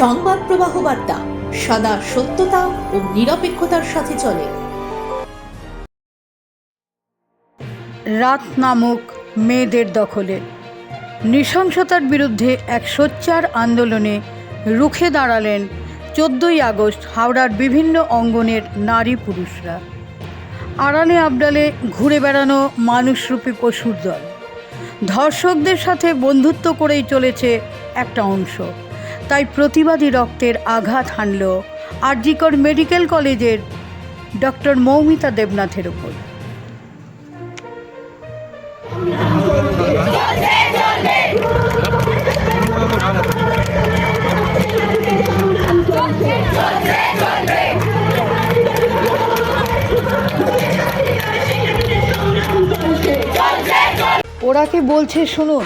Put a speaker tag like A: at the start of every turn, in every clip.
A: সংবাদ প্রবাহ বার্তা, সদা সত্যতা ও নিরপেক্ষতার সাথে চলে।
B: রাত নামক মেয়েদের দখলে। নৃশংসতার বিরুদ্ধে এক সোচ্চার আন্দোলনে রুখে দাঁড়ালেন চোদ্দই আগস্ট হাওড়ার বিভিন্ন অঙ্গনের নারী পুরুষরা। আড়ালে আবডালে ঘুরে বেড়ানো মানুষরূপী পশুর দল। ধর্ষকদের সাথে বন্ধুত্ব করেই চলেছে একটা অংশ। তাই প্রতিবাদী রক্তের আঘাত হানল RG Kar medical college doctor Moumita দেবনাথের ওপর ওরা কি বলছে শুনুন?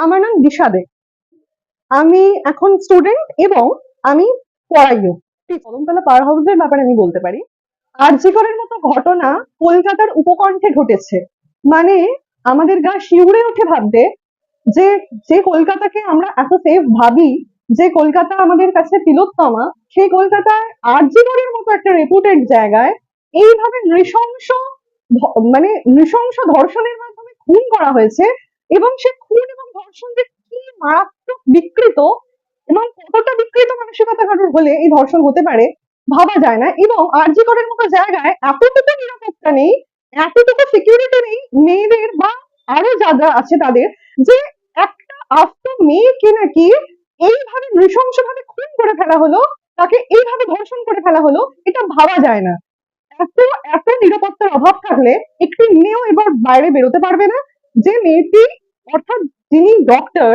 C: আমার নাম দিশা আমি এখন স্টুডেন্ট এবং আমি পড়াইও কদমতলা পাওয়ার হাউসের ব্যাপারে আমি বলতে পারি। আরজিকরের মতো ঘটনা কলকাতার উপকণ্ঠে ঘটেছে মানে আমাদের গা শিউরে ওঠে ভাবতে যে যে কলকাতাকে আমরা এত সেফ ভাবি যে কলকাতা আমাদের কাছে তিলোত্তমা, সেই কলকাতায় আরজিকরের মতো একটা রেপুটেড জায়গায় এইভাবে নৃশংস মানে নৃশংস ধর্ষণের মাধ্যমে খুন করা হয়েছে এবং সে খুন এবং ধর্ষণ যে কি মারাত্মক বিকৃত এবং কতটা বিকৃত মানসিকতা কারোর হলে এই ধর্ষণ হতে পারে, ভাবা যায় না। এবং আরজি করের মতো জায়গায় এতটুকু নিরাপত্তা নেই, এতটুকু সিকিউরিটি নেই মেয়েদের বা আরও যা যা আছে তাদের, যে একটা আস্ত মেয়েকে নাকি এইভাবে নৃশংস ভাবে খুন করে ফেলা হলো, তাকে এইভাবে ধর্ষণ করে ফেলা হলো, এটা ভাবা যায় না। এত এত নিরাপত্তার অভাব থাকলে একটি মেয়েও এবার বাইরে বেরোতে পারবে না। যে মেয়েটি অর্থাৎ যিনি ডক্টর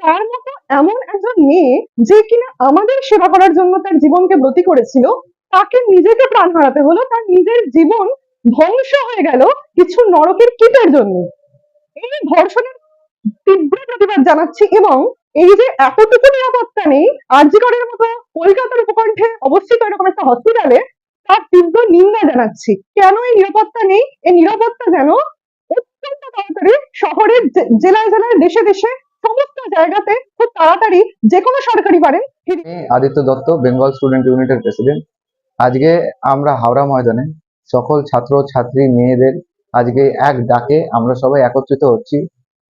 C: তার মতো এমন একজন মেয়ে যে কিনা আমাদের সেবা করার জন্য তার জীবনকে ব্রতী করেছিল, তাকে নিজেকে প্রাণ হারাতে হলো, তার নিজের জীবন ধ্বংস হয়ে গেল কিছু নরকের কীটের জন্য। এই ধর্ষণের তীব্র প্রতিবাদ জানাচ্ছি এবং এই যে এতটুকু নিরাপত্তা নেই, আরজিকরের মতো কলকাতার উপকণ্ঠে অবস্থিত এরকম একটা হসপিটালে তার তীব্র নিন্দা জানাচ্ছি। কেন এই নিরাপত্তা নেই? এই নিরাপত্তা যেন অত্যন্ত তাড়াতাড়ি শহরের জেলায় জেলায় দেশে দেশে সমস্ত জায়গাতে খুব তাড়াতাড়ি যে কোনো সরকারি পারেন
D: আদিত্য দত্ত বেঙ্গল স্টুডেন্ট ইউনিটের প্রেসিডেন্ট আজকে আমরা হাওড়া ময়দানে সকল ছাত্র, ছাত্রী, মেয়েদের আজকে এক ডাকে আমরা সবাই একত্রিত হচ্ছি।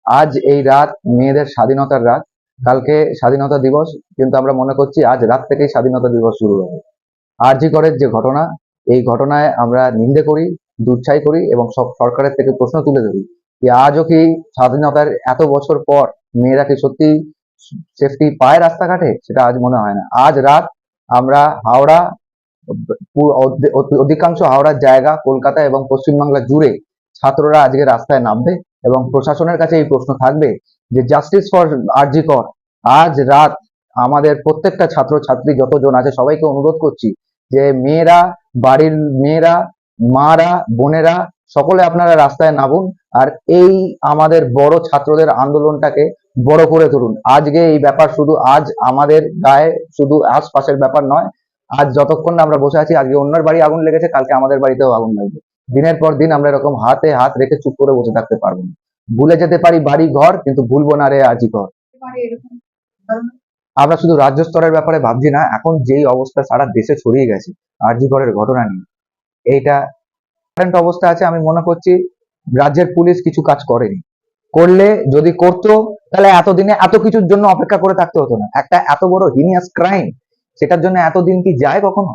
D: আজ এই রাত মেয়েদের স্বাধীনতার রাত। কালকে স্বাধীনতা দিবস, কিন্তু আমরা মনে করছি আজ রাত থেকেই স্বাধীনতা দিবস শুরু হবে। আরজি করের যে ঘটনা, এই ঘটনায় আমরা নিন্দে করি। দুচ্ছাই করি এবং সব সরকারের থেকে প্রশ্ন তুলে ধরি যে আজও কি স্বাধীনতার এত বছর পর মেয়েরা কি সত্যি সেফটি পায় রাস্তাঘাটে? সেটা আজ মনে হয় না। আজ রাত আমরা হাওড়া অধিকাংশ হাওড়ার জায়গা কলকাতা এবং পশ্চিমবাংলা জুড়ে ছাত্ররা আজকে রাস্তায় নামবে এবং প্রশাসনের কাছে এই প্রশ্ন থাকবে যে জাস্টিস ফর আরজি কর। আজ রাত আমাদের প্রত্যেকটা ছাত্র ছাত্রী যতজন আছে সবাইকে অনুরোধ করছি যে মেয়েরা, বাড়ির মেয়েরা মারা বোনেরা সকলে আপনারা রাস্তায় নামুন আর এই আমাদের বড় ছাত্রদের আন্দোলনটাকে বড় করে তুলুন। আজকে এই ব্যাপার শুধু আজ আমাদের গায়ে শুধু আশপাশের ব্যাপার নয় আজ যতক্ষণ না আমরা বসে আছি আজকে অন্যের বাড়ি আগুন লেগেছে কালকে আমাদের বাড়িতেও আগুন লাগবে। দিনের পর দিন আমরা এরকম হাতে হাত রেখে চুপ করে বসে থাকতে পারব না। ভুলে যেতে পারি বাড়ি ঘর কিন্তু ভুলবো না রে আজই ঘর। আমরা শুধু রাজ্য স্তরের ব্যাপারে ভাবছি না এখন যেই অবস্থা সারা দেশে ছড়িয়ে গেছে আরজি ঘরের ঘটনা নিয়ে। এইটা কারেন্ট অবস্থা আছে আমি মনে করছি রাজ্যের পুলিশ কিছু কাজ করেনি। করলে যদি করতো তাহলে এতদিনে এত কিছুর জন্য অপেক্ষা করে থাকতে হতো না। একটা এত বড় হিনিয়াস ক্রাইম সেটার জন্য এতদিন কি যায় কখনো?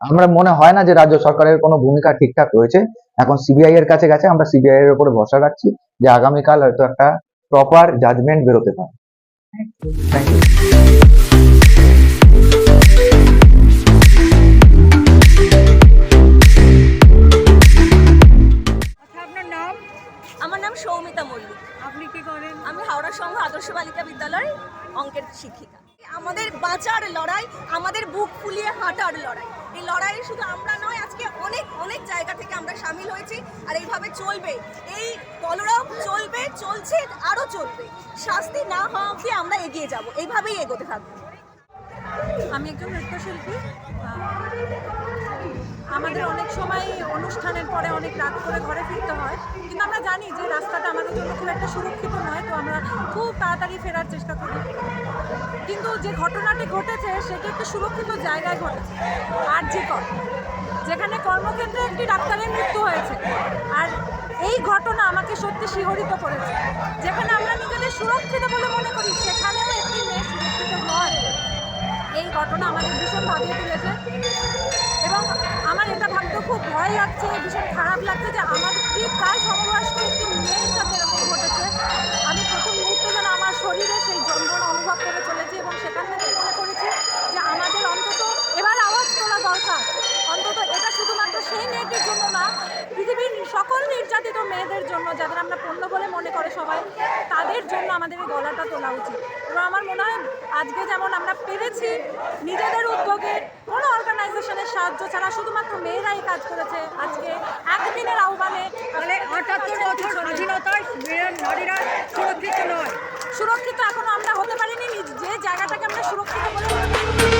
D: আমরা মনে হয় না যে রাজ্য সরকারের কোনো ভূমিকা ঠিকঠাক রয়েছে। এখন সিবিআই এর কাছে গেছে আমরা সিবিআই এর উপরে ভরসা রাখছি যে আগামীকাল হয়তো একটা প্রপার জাজমেন্ট বেরোতে পারে। Thank you
E: Soumita Mallick.
B: আপনি কি করেন?
E: আমি হাওড়া সংঘ আদর্শ বালিকা বিদ্যালয় অঙ্কের শিক্ষিকা। আমাদের বাঁচার লড়াই আমাদের বুক ফুলিয়ে হাঁটার লড়াই। এই লড়াইয়ে শুধু আমরা নয় আজকে অনেক অনেক জায়গা থেকে আমরা সামিল হয়েছি আর এইভাবে চলবে। এই কলরব চলবে চলছে আরও চলবে। শাস্তি না হওয়া অবধি আমরা এগিয়ে যাব। এইভাবেই এগোতে থাকব।
F: আমি একজন নৃত্যশিল্পী। আমাদের অনেক সময় অনুষ্ঠানের পরে অনেক রাত করে ঘরে ফিরতে হয়। কিন্তু আমরা জানি যে রাস্তাটা আমাদের জন্য খুব একটা সুরক্ষিত নয়, তো আমরা খুব তাড়াতাড়ি ফেরার চেষ্টা করি। কিন্তু যে ঘটনাটি ঘটেছে, সেটি একটি সুরক্ষিত জায়গায় ঘটেছে। আরজিকর যেখানে কর্মক্ষেত্রে একটি ডাক্তারের মৃত্যু হয়েছে। আর এই ঘটনা আমাকে সত্যি শিহরিত করেছে। যেখানে আমরা নিজেদের সুরক্ষিত বলে মনে করি, সেখানেও একটি এই ঘটনা আমাদের ভীষণ ভাবিয়ে তুলেছে। এবং আমার এটা ভাবতে খুব ভয় লাগছে, ভীষণ খারাপ লাগছে যে আমার কি প্রায় সমবয়স্ক একটি মেয়ের সাথে এরকম ঘটেছে। আমি প্রথম মুহূর্তে যেন আমার শরীরে সেই যন্ত্রণা অনুভব করে চলেছি এবং সেখান থেকে মনে করেছি যে আমাদের অন্তত এবার আওয়াজ তোলা দরকার। অন্তত এটা শুধুমাত্র সেই মেয়েটির জন্য না, পৃথিবীর সকল নির্যাতিত মেয়েদের জন্য, যাদের আমরা পণ্য বলে মনে করে সবাই, তাদের জন্য আমাদের এই গলাটা তোলা উচিত। এবং আমার মনে হয় আজকে যেমন আমরা পেরেছি নিজেদের উদ্যোগে কোনো অর্গানাইজেশনের সাহায্য ছাড়া শুধুমাত্র মেয়েরাই কাজ করেছে আজকে একদিনের আহ্বানে
B: মানে আটাত্তর বছর স্বাধীনতায় নারীরা সুরক্ষিত নয়।
F: সুরক্ষিত এখনও আমরা হতে পারিনি যে জায়গাটাকে আমরা সুরক্ষিত